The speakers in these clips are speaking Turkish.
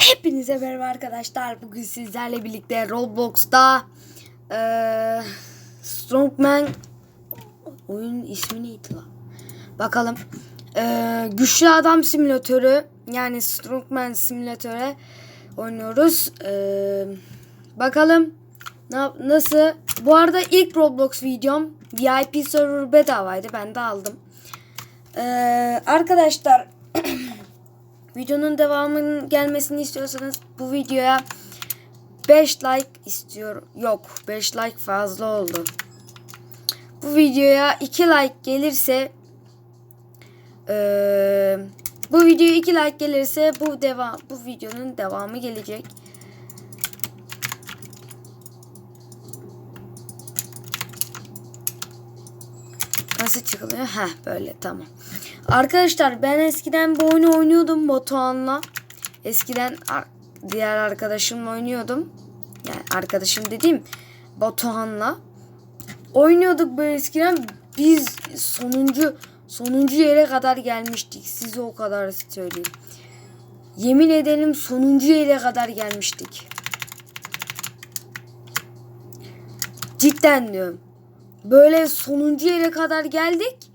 Hepinize merhaba arkadaşlar. Bugün sizlerle birlikte Roblox'ta eee Strongman oyun ismi neydi lan? Bakalım. Eee, güçlü adam simülatörü yani Strongman simülatörü oynuyoruz. Eee, bakalım nasıl? Bu arada ilk Roblox videom VIP server bedavaydı. Ben de aldım. Eee, arkadaşlar Videonun devamının gelmesini istiyorsanız bu videoya 5 like istiyorum. Yok 5 like fazla oldu. Bu videoya 2 like gelirse eee, bu videoya 2 like gelirse bu devam bu videonun devamı gelecek. Nasıl çıkılıyor? Heh böyle tamam. Arkadaşlar ben eskiden bu oyunu oynuyordum Batuhan'la. Eskiden diğer arkadaşımla oynuyordum. Yani arkadaşım dediğim Batuhan'la. Oynuyorduk böyle eskiden. Biz sonuncu sonuncu yere kadar gelmiştik. Size o kadar söyleyeyim. Yemin ederim sonuncu yere kadar gelmiştik. Cidden diyorum. Böyle sonuncu yere kadar geldik.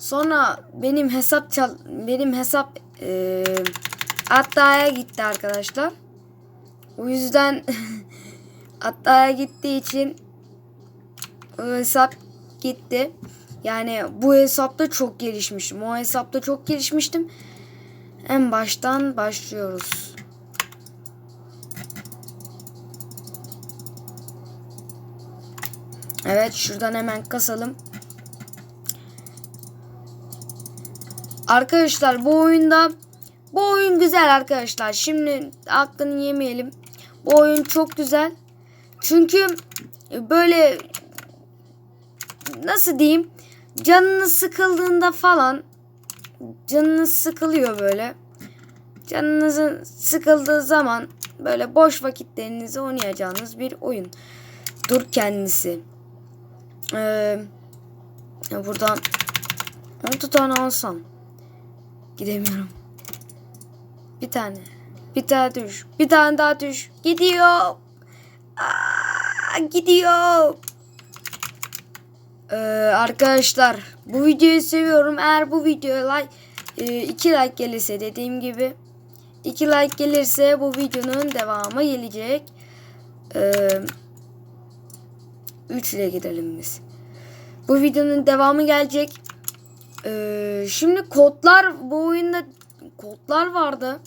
Sonra benim hesap çal benim hesap eee Atta'ya gitti arkadaşlar. O yüzden Atta'ya gittiği için o hesap gitti. Yani bu hesapta çok gelişmişim. O hesapta çok gelişmiştim. En baştan başlıyoruz. Evet şuradan hemen kasalım. Arkadaşlar bu oyunda bu oyun güzel arkadaşlar. Şimdi aklını yemeyelim. Bu oyun çok güzel. Çünkü böyle nasıl diyeyim canınız sıkıldığında falan canınız sıkılıyor böyle. Canınızın sıkıldığı zaman böyle boş vakitlerinizi oynayacağınız bir oyun. Dur kendisi. Ee, buradan 6 tane alsam. Gidemiyorum. Bir tane. Bir tane düş. Bir tane daha düş. Gidiyor. Aa, gidiyor. Ee, arkadaşlar bu videoyu seviyorum. Eğer bu videoya like e, iki like gelirse dediğim gibi iki like gelirse bu videonun devamı gelecek. Ee, 3 ile gidelim biz. Bu videonun devamı gelecek. Ee, şimdi kodlar bu oyunda kodlar vardı.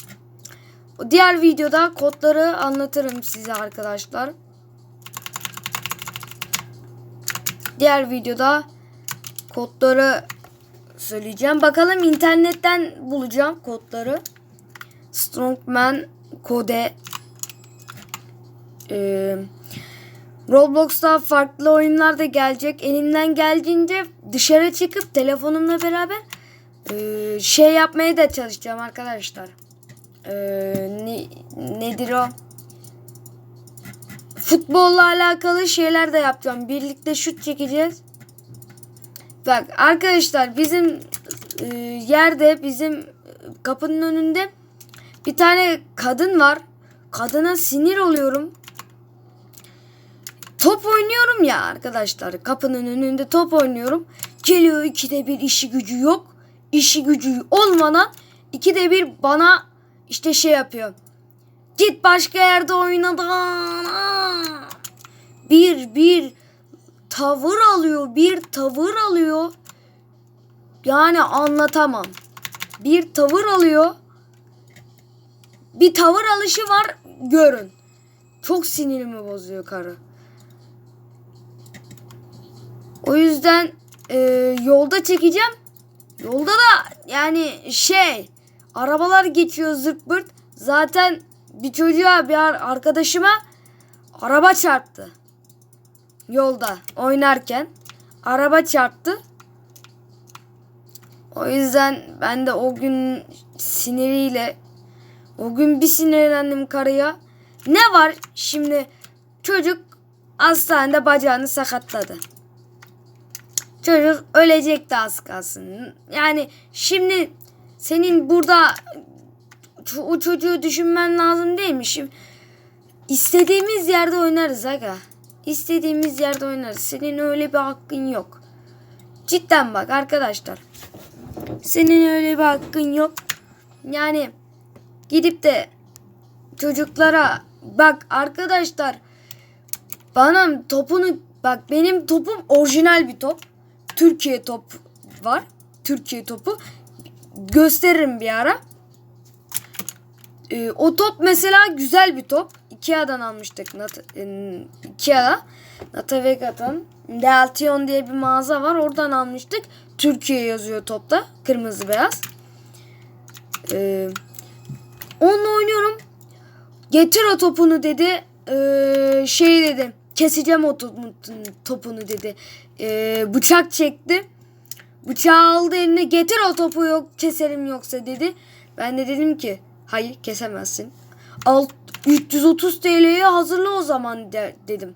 Diğer videoda kodları anlatırım size arkadaşlar. Diğer videoda kodları söyleyeceğim. Bakalım internetten bulacağım kodları. Strongman kode ee, Roblox'ta farklı oyunlar da gelecek. Elimden geldiğince dışarı çıkıp telefonumla beraber e, şey yapmaya da çalışacağım arkadaşlar. E, ne, nedir o? Futbolla alakalı şeyler de yapacağım. Birlikte şut çekeceğiz. Bak arkadaşlar bizim e, yerde bizim kapının önünde bir tane kadın var. Kadına sinir oluyorum top oynuyorum ya arkadaşlar. Kapının önünde top oynuyorum. Geliyor ikide bir işi gücü yok. İşi gücü olmadan ikide bir bana işte şey yapıyor. Git başka yerde oynadan. Bir bir tavır alıyor. Bir tavır alıyor. Yani anlatamam. Bir tavır alıyor. Bir tavır alışı var görün. Çok sinirimi bozuyor karı. O yüzden e, yolda çekeceğim. Yolda da yani şey arabalar geçiyor zırt pırt. Zaten bir çocuğa bir ar- arkadaşıma araba çarptı. Yolda oynarken araba çarptı. O yüzden ben de o gün siniriyle o gün bir sinirlendim karıya. Ne var şimdi çocuk hastanede bacağını sakatladı. Çocuk ölecekti az kalsın. Yani şimdi senin burada o çocuğu düşünmen lazım değil mi? Şimdi istediğimiz yerde oynarız aga. İstediğimiz yerde oynarız. Senin öyle bir hakkın yok. Cidden bak arkadaşlar. Senin öyle bir hakkın yok. Yani gidip de çocuklara bak arkadaşlar bana topunu bak benim topum orijinal bir top. Türkiye top var. Türkiye topu. Gösteririm bir ara. Ee, o top mesela güzel bir top. Ikea'dan almıştık. Nat e, Ikea'da. Natavega'dan. Deltion diye bir mağaza var. Oradan almıştık. Türkiye yazıyor topta. Kırmızı beyaz. Ee, onunla oynuyorum. Getir o topunu dedi. Ee, şey dedi. Keseceğim o to- topunu dedi. Ee, bıçak çekti. Bıçağı aldı eline getir o topu yok keserim yoksa dedi. Ben de dedim ki hayır kesemezsin. Alt, 330 TL'ye hazırla o zaman de, dedim.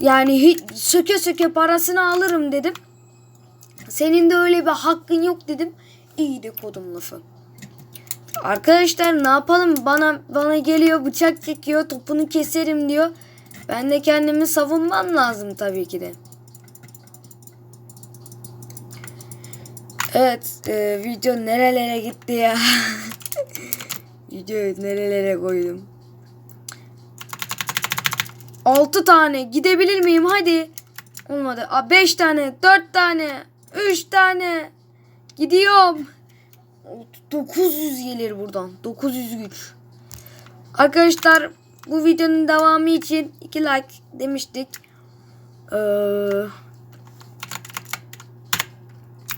Yani hiç, söke söke parasını alırım dedim. Senin de öyle bir hakkın yok dedim. İyi de kodum lafı. Arkadaşlar ne yapalım bana bana geliyor bıçak çekiyor topunu keserim diyor. Ben de kendimi savunmam lazım tabii ki de. Evet e, video nerelere gitti ya. Videoyu nerelere koydum. 6 tane gidebilir miyim hadi. Olmadı. 5 tane 4 tane 3 tane gidiyorum. 900 gelir buradan. 900 güç. Arkadaşlar bu videonun devamı için 2 like demiştik. Ee,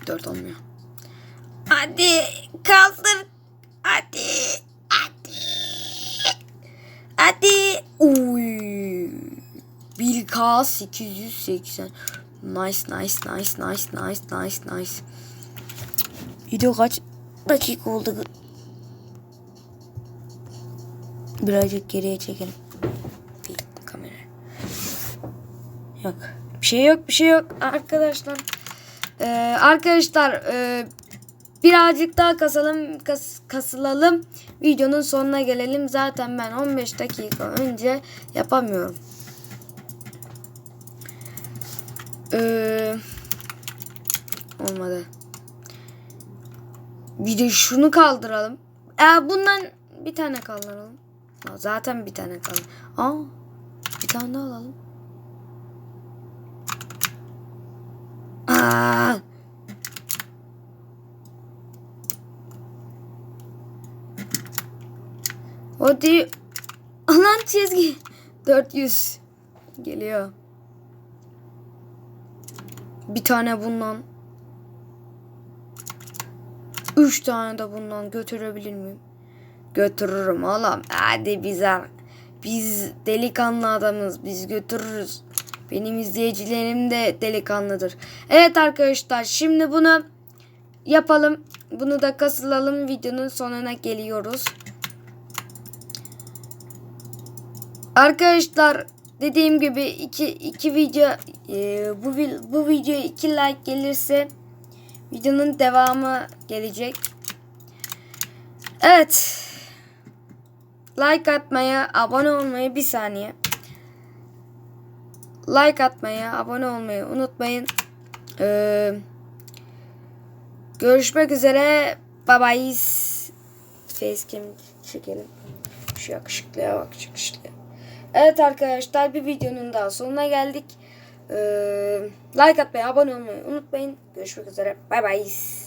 4 olmuyor. Hadi kaldır. Hadi. Hadi. Hadi. Uy. 1K 880. Nice nice nice nice nice nice nice. Video kaç dakika oldu? Birazcık geriye çekelim. Bir kamera. Yok. Bir şey yok bir şey yok arkadaşlar. Ee, arkadaşlar e, birazcık daha kasalım kas, kasılalım. Videonun sonuna gelelim. Zaten ben 15 dakika önce yapamıyorum. Ee, olmadı. Bir de şunu kaldıralım. Ee, bundan bir tane kaldıralım. Zaten bir tane kaldı. Aa, bir tane daha alalım. Aa. Hadi. Alan çizgi. 400. Geliyor. Bir tane bundan. Üç tane de bundan götürebilir miyim? Götürürüm oğlum. Hadi bize. Biz delikanlı adamız. Biz götürürüz. Benim izleyicilerim de delikanlıdır. Evet arkadaşlar şimdi bunu yapalım. Bunu da kasılalım. Videonun sonuna geliyoruz. Arkadaşlar dediğim gibi iki, iki video e, bu bu video iki like gelirse videonun devamı gelecek. Evet. Like atmaya, abone olmayı bir saniye. Like atmayı, abone olmayı unutmayın. Ee, görüşmek üzere. Bye bye. Facecam çekelim. Şu yakışıklıya bak yakışıklıya. Evet arkadaşlar bir videonun daha sonuna geldik. Ee, like atmayı, abone olmayı unutmayın. Görüşmek üzere. Bye bye.